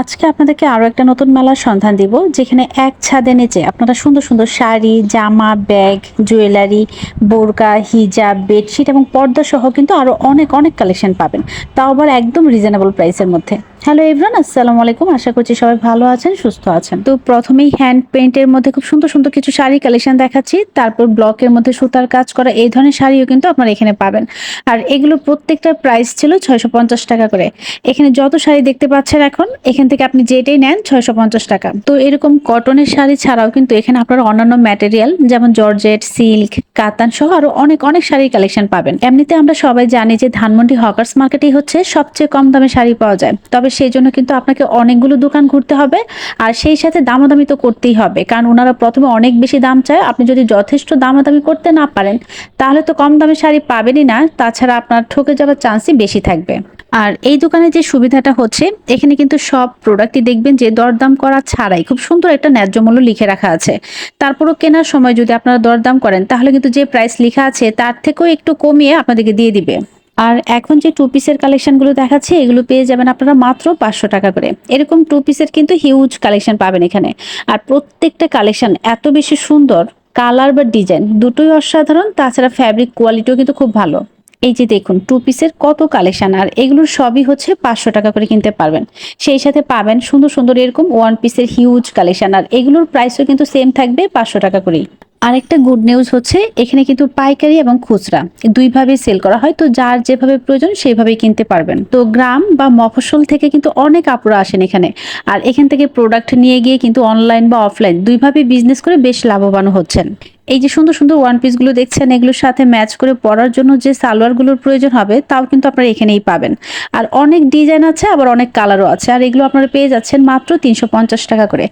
আজকে আপনাদেরকে আরও একটা নতুন মেলার সন্ধান দিব, যেখানে এক ছাদে নিচে আপনারা সুন্দর সুন্দর শাড়ি, জামা, ব্যাগ, জুয়েলারি, বোরকা, হিজাব, বেডশিট এবং পর্দা সহ কিন্তু আরও অনেক অনেক কালেকশন পাবেন। তাও আবার একদম রিজনেবল প্রাইসের মধ্যে। হ্যালো এভরান আসসালামু আলাইকুম। আশা করছি সবাই ভালো আছেন, সুস্থ আছেন। তো প্রথমেই হ্যান্ড পেইন্টের মধ্যে খুব সুন্দর সুন্দর কিছু শাড়ি কালেকশন দেখাচ্ছি। তারপর ব্লকের মধ্যে সুতার কাজ করা এই ধরনের শাড়িও কিন্তু আপনারা এখানে পাবেন। আর এগুলো প্রত্যেকটার প্রাইস ছিল ছয়শো পঞ্চাশ টাকা করে। এখানে যত শাড়ি দেখতে পাচ্ছেন এখন, এখান থেকে আপনি যেটাই নেন ছয়শো পঞ্চাশ টাকা। তো এরকম কটনের শাড়ি ছাড়াও কিন্তু এখানে আপনারা অন্যান্য ম্যাটেরিয়াল যেমন জর্জেট সিল্ক কাতান সহ আরও অনেক অনেক শাড়ির কালেকশন পাবেন। এমনিতে আমরা সবাই জানি যে ধানমন্ডি হকার্স মার্কেটেই হচ্ছে সবচেয়ে কম দামে শাড়ি পাওয়া যায়। তবে সেই জন্য কিন্তু আপনাকে অনেকগুলো দোকান ঘুরতে হবে, আর সেই সাথে দামাদামি তো করতেই হবে, কারণ ওনারা প্রথমে অনেক বেশি দাম চায়। আপনি যদি যথেষ্ট দামাদামি করতে না পারেন, তাহলে তো কম দামে শাড়ি পাবেনই না। তাছাড়া আপনার ঠকে যাওয়ার চান্সই বেশি থাকবে। আর এই দোকানে যে সুবিধাটা হচ্ছে, এখানে কিন্তু সব প্রোডাক্টই দেখবেন যে দরদাম করা ছাড়াই খুব সুন্দর একটা ন্যায্য মূল্য লিখে রাখা আছে। তারপরও কেনার সময় যদি আপনারা দরদাম করেন, তাহলে কিন্তু যে প্রাইস লেখা আছে, তার থেকেও একটু কমিয়ে আপনাদেরকে দিয়ে দিবে। আর এখন যে টু পিসের কালেকশনগুলো দেখাচ্ছে, এগুলো পেয়ে যাবেন আপনারা মাত্র পাঁচশো টাকা করে। এরকম টু পিসের কিন্তু হিউজ কালেকশন পাবেন এখানে। আর প্রত্যেকটা কালেকশন এত বেশি সুন্দর কালার বা ডিজাইন দুটোই অসাধারণ, তাছাড়া ফ্যাব্রিক কোয়ালিটিও কিন্তু খুব ভালো। এই যে দেখুন টু পিসের কত কালেকশন আর এগুলোর সবই হচ্ছে পাঁচশো টাকা করে কিনতে পারবেন। সেই সাথে পাবেন সুন্দর সুন্দর এরকম ওয়ান পিসের হিউজ কালেকশন আর এগুলোর প্রাইসও কিন্তু সেম থাকবে পাঁচশো টাকা করেই। আরেকটা গুড নিউজ হচ্ছে, এখানে কিন্তু পাইকারি এবং খুচরা দুইভাবে সেল করা হয়, তো যার যেভাবে প্রয়োজন সেইভাবেই কিনতে পারবেন। তো গ্রাম বা মফস্বল থেকে কিন্তু অনেক আপুরা আসেন এখানে, আর এখান থেকে প্রোডাক্ট নিয়ে গিয়ে কিন্তু অনলাইন বা অফলাইন দুইভাবে বিজনেস করে বেশ লাভবান হচ্ছেন। এই যে সুন্দর সুন্দর ওয়ান পিসগুলো দেখছেন, এগুলোর সাথে ম্যাচ করে পরার জন্য যে সালোয়ারগুলোর প্রয়োজন হবে, তাও কিন্তু আপনারা এখানেই পাবেন। আর অনেক ডিজাইন আছে, আবার অনেক কালারও আছে, আর এগুলো আপনারা পেয়ে যাচ্ছেন মাত্র তিনশো পঞ্চাশ টাকা করে।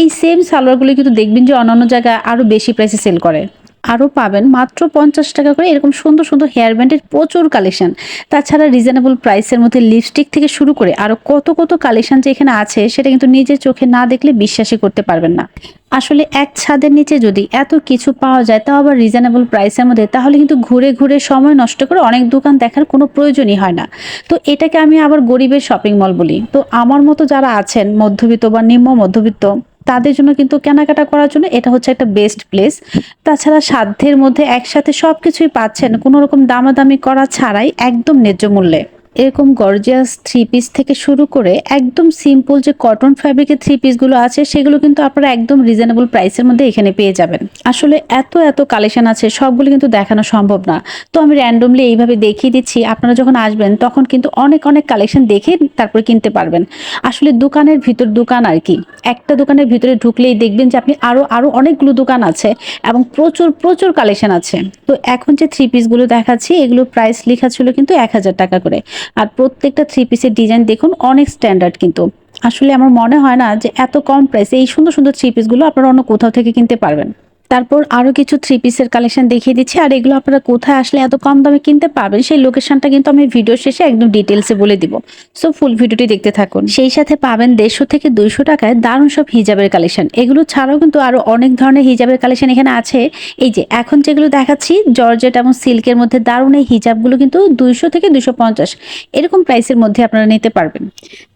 এই সেম সালোয়ারগুলো কিন্তু দেখবেন যে অন্যান্য জায়গায় আরও বেশি প্রাইসে সেল করে। আরও পাবেন মাত্র পঞ্চাশ টাকা করে। এরকম সুন্দর সুন্দর হেয়ার ব্যান্ডের প্রচুর কালেকশন তাছাড়া রিজনেবল প্রাইসের মধ্যে লিপস্টিক থেকে শুরু করে আরও কত কত কালেকশন যে এখানে আছে, সেটা কিন্তু নিজের চোখে না দেখলে বিশ্বাসই করতে পারবেন না। আসলে এক ছাদের নিচে যদি এত কিছু পাওয়া যায়, তাও আবার রিজনেবল প্রাইসের মধ্যে, তাহলে কিন্তু ঘুরে ঘুরে সময় নষ্ট করে অনেক দোকান দেখার কোনো প্রয়োজনই হয় না। তো এটাকে আমি আবার গরিবের শপিং মল বলি। তো আমার মতো যারা আছেন, মধ্যবিত্ত বা নিম্ন মধ্যবিত্ত তাদের জন্য কিন্তু কেনাকাটা করার জন্য এটা হচ্ছে একটা বেস্ট প্লেস তাছাড়া সাধ্যের মধ্যে একসাথে সব কিছুই পাচ্ছেন, কোনো রকম দামাদামি করা ছাড়াই একদম ন্যায্য মূল্যে। এরকম গর্জিয়াস থ্রি পিস থেকে শুরু করে একদম সিম্পল যে কটন ফ্যাব্রিকের থ্রি পিসগুলো আছে, সেগুলো কিন্তু আপনারা একদম রিজনেবল প্রাইসের মধ্যে এখানে পেয়ে যাবেন। আসলে এত এত কালেকশন আছে, সবগুলো কিন্তু দেখানো সম্ভব না। তো আমি র্যান্ডমলি এইভাবে দেখিয়ে দিচ্ছি, আপনারা যখন আসবেন, তখন কিন্তু অনেক অনেক কালেকশন দেখে তারপরে কিনতে পারবেন। আসলে দোকানের ভিতর দোকান আর কি, একটা দোকানের ভিতরে ঢুকলেই দেখবেন যে আপনি আরও আরও অনেকগুলো দোকান আছে এবং প্রচুর প্রচুর কালেকশন আছে। তো এখন যে থ্রি পিসগুলো দেখাচ্ছি এগুলো প্রাইস লেখা ছিল কিন্তু এক হাজার টাকা করে। আর প্রত্যেকটা থ্রি পিসের ডিজাইন দেখুন, অনেক স্ট্যান্ডার্ড কিন্তু। আসলে আমার মনে হয় না যে এত কম প্রাইসে এই সুন্দর সুন্দর থ্রি পিসগুলো আপনারা অন্য কোথাও থেকে কিনতে পারবেন। তারপর আরও কিছু থ্রি পিসের কালেকশন দেখিয়ে দিচ্ছি। আর এগুলো আপনারা কোথায় আসলে এত কম দামে কিনতে পারবেন, সেই লোকেশনটা কিন্তু আমি ভিডিও শেষে একদম ডিটেলসে বলে দিব। সো ফুল ভিডিওটি দেখতে থাকুন। সেই সাথে পাবেন দেড়শো থেকে দুইশো টাকায় দারুণ সব হিজাবের কালেকশন এগুলো ছাড়াও কিন্তু আরও অনেক ধরনের হিজাবের কালেকশন এখানে আছে। এই যে, এখন যেগুলো দেখাচ্ছি, জর্জেট এবং সিল্কের মধ্যে দারুণ এই হিজাবগুলো কিন্তু দুইশো থেকে দুইশো পঞ্চাশ। এরকম প্রাইসের মধ্যে আপনারা নিতে পারবেন।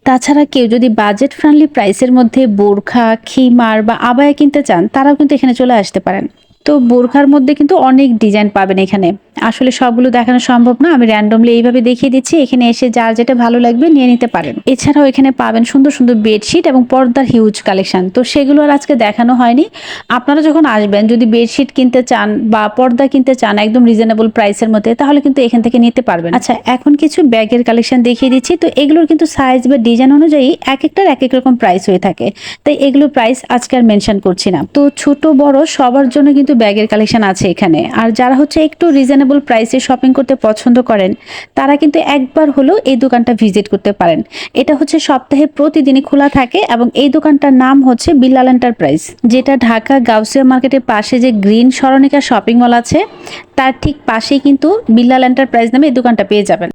তাছাড়া কেউ যদি বাজেট ফ্রেন্ডলি প্রাইসের মধ্যে বোরখা, খিমার বা আবায়া কিনতে চান, তারাও কিন্তু এখানে চলে আসতে পারেন। তো বোরখার মধ্যে কিন্তু অনেক ডিজাইন পাবেন এখানে। আসলে সবগুলো দেখানো সম্ভব না, আমি র্যান্ডমলি এইভাবে দেখিয়ে দিচ্ছি, এখানে এসে যার যেটা ভালো লাগবে নিয়ে নিতে পারেন। এছাড়াও এখানে পাবেন সুন্দর সুন্দর বেডশিট এবং পর্দার হিউজ কালেকশন তো সেগুলো আর আজকে দেখানো হয়নি। আপনারা যখন আসবেন, যদি বেডশিট কিনতে চান বা পর্দা কিনতে চান একদম রিজনেবল প্রাইসের মধ্যে, তাহলে কিন্তু এখান থেকে নিতে পারবেন। আচ্ছা এখন কিছু ব্যাগের কালেকশন দেখিয়ে দিচ্ছি, তো এগুলোর কিন্তু সাইজ বা ডিজাইন অনুযায়ী এক একটার এক এক রকম প্রাইস হয়ে থাকে। তাই এগুলোর প্রাইস আজকে আর মেনশন করছি না। তো ছোট, বড় সবার জন্য কিন্তু ব্যাগের কালেকশন আছে এখানে। আর যারা হচ্ছে একটু রিজনেবল প্রাইসে শপিং করতে পছন্দ করেন, তারা কিন্তু একবার হলেও এই দোকানটা ভিজিট করতে পারেন। এটা হচ্ছে সপ্তাহে প্রতিদিনই খোলা থাকে এবং এই দোকানটার নাম হচ্ছে বিল্লাল এন্টারপ্রাইজ যেটা ঢাকা গাউসিয়া মার্কেটের পাশে যে গ্রিন সরণিকা শপিং মল আছে, তার ঠিক পাশেই কিন্তু বিল্লাল এন্টারপ্রাইজ নামে এই দোকানটা পেয়ে যাবেন।